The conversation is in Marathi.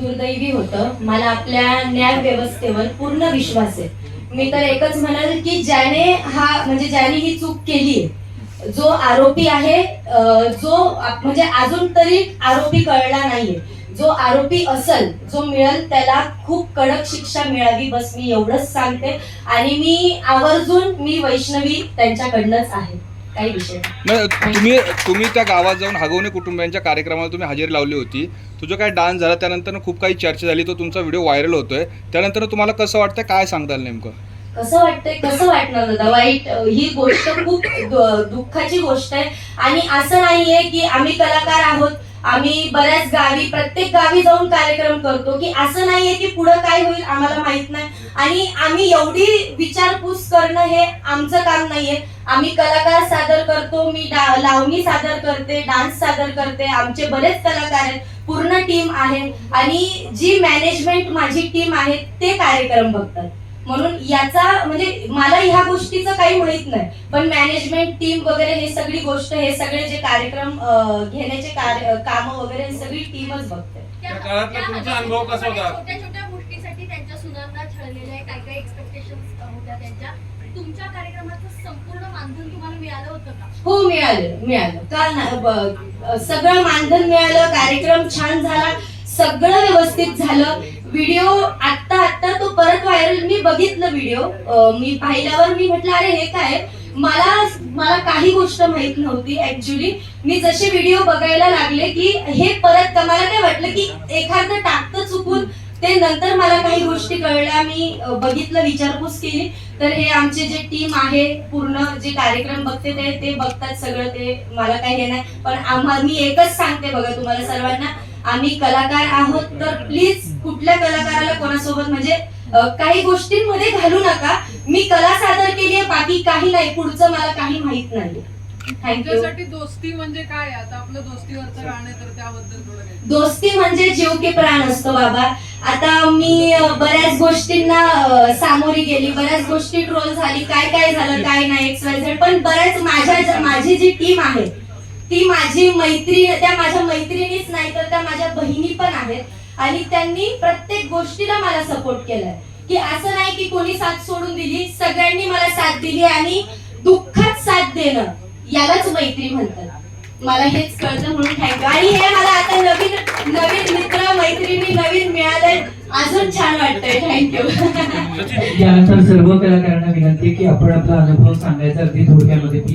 दुर्दैवी होतं. मला आपल्या न्याय व्यवस्थेवर पूर्ण विश्वास आहे. मी तर एकच म्हणाल की ज्याने हा म्हणजे ज्याने ही चूक केली जो आरोपी आहे जो म्हणजे अजून तरी आरोपी कळला नाहीये. जो आरोपी असल जो मिळेल त्याला खूप कडक शिक्षा मिळावी बस मी एवढंच सांगते. आणि मी आवर्जून मी वैष्णवी त्यांच्याकडनंच आहे. काही विषय नाही. तुम्ही तुम्ही त्या गावात जाऊन हगवणे कुटुंबियांच्या कार्यक्रमाला तुम्ही हजेरी लावली होती. तुझा काय डान्स झाला? त्यानंतर खूप काही चर्चा झाली. तो तुमचा व्हिडिओ व्हायरल होतोय. त्यानंतर तुम्हाला कसं वाटतं काय सांगताल नेमकं? कसं वाटतंय? कसं वाटणार दादा? वाईट ही गोष्ट खूप दुःखाची गोष्ट आहे. आणि असं नाहीये की आम्ही कलाकार आहोत. आम्ही बऱ्याच गावी प्रत्येक गावी जाऊन कार्यक्रम करतो की असं नाहीये की पुढं काय होईल आम्हाला माहीत नाही. आणि आम्ही एवढी विचारपूस करणं हे आमचं काम नाहीये. आम्ही कलाकार सादर करतो मी लावणी सादर करते डान्स सादर करते आमचे बरेच कलाकार आहेत पूर्ण टीम आहे आणि जी मॅनेजमेंट माझी टीम आहे ते कार्यक्रम बघतात. म्हणून याचा म्हणजे मला ह्या गोष्टीचं काही माहीत नाही पण मॅनेजमेंट टीम वगैरे हे सगळी गोष्ट हे सगळे जे कार्यक्रम घेण्याचे कार्य काम वगैरे सगळी टीमच बघते कार्यक्रमाचं संपूर्ण मानधन तुम्हाला मिळालं होतं का? हो मिळालं मिळालं. का सगळं मानधन मिळालं कार्यक्रम छान झाला सगळं व्यवस्थित झालं. व्हिडिओ आत्ता आत्ता तो परत व्हायरल मी बघितलं व्हिडिओ. मी पाहिल्यावर मी म्हटलं अरे हे काय? मला मला काही गोष्ट माहीत नव्हती ऍक्च्युली मी जसे व्हिडिओ बघायला लागले की हे परत मला काय वाटलं की एखादं टाकतं चुकून ते नंतर मला काही गोष्टी कळल्या मी बघितलं विचारपूस केली. तर हे आमचे जे टीम आहे पूर्ण जे कार्यक्रम बघते ते ते बघतात सगळं ते मला काही हे नाही. पण आम्हा मी एकच सांगते बघा तुम्हाला सर्वांना आम्ही कलाकार आहोत तर प्लीज कुठल्या कलाकाराला कोणासोबत म्हणजे काही गोष्टींमध्ये घालू नका. मी कला सादर केली आहे बाकी काही नाही. पुढचं मला काही माहीत नाही. तुमच्यासाठी दोस्ती म्हणजे काय? आता आपलं दोस्तीवरचं गाणं तर त्याबद्दल दोस्ती म्हणजे जीव की प्राण असतो बाबा. आता मी बऱ्याच गोष्टींना सामोरी गेली. बऱ्याच गोष्टी ट्रोल झाली. काय काय झालं काय नाही एक्स वाय झेड पण बऱ्याच माझ्या माझी जी टीम आहे ती माझी मैत्री त्या माझ्या मैत्रिणीच नाही तर त्या माझ्या बहिणी पण आहेत. आणि त्यांनी प्रत्येक गोष्टीला मला सपोर्ट केलाय. की असं नाही की कोणी साथ सोडून दिली सगळ्यांनी मला साथ दिली आणि दुःखात साथ देणं यालाच मैत्री म्हणतात. मला हेच कळतं म्हणून थँक्यू आणि हे मला अजून छान वाटतंय थँक्यू यानंतर सर्व कलाकारांना विनंती की आपण आपला अनुभव सांगायचा अगदी थोडक्यामध्ये. की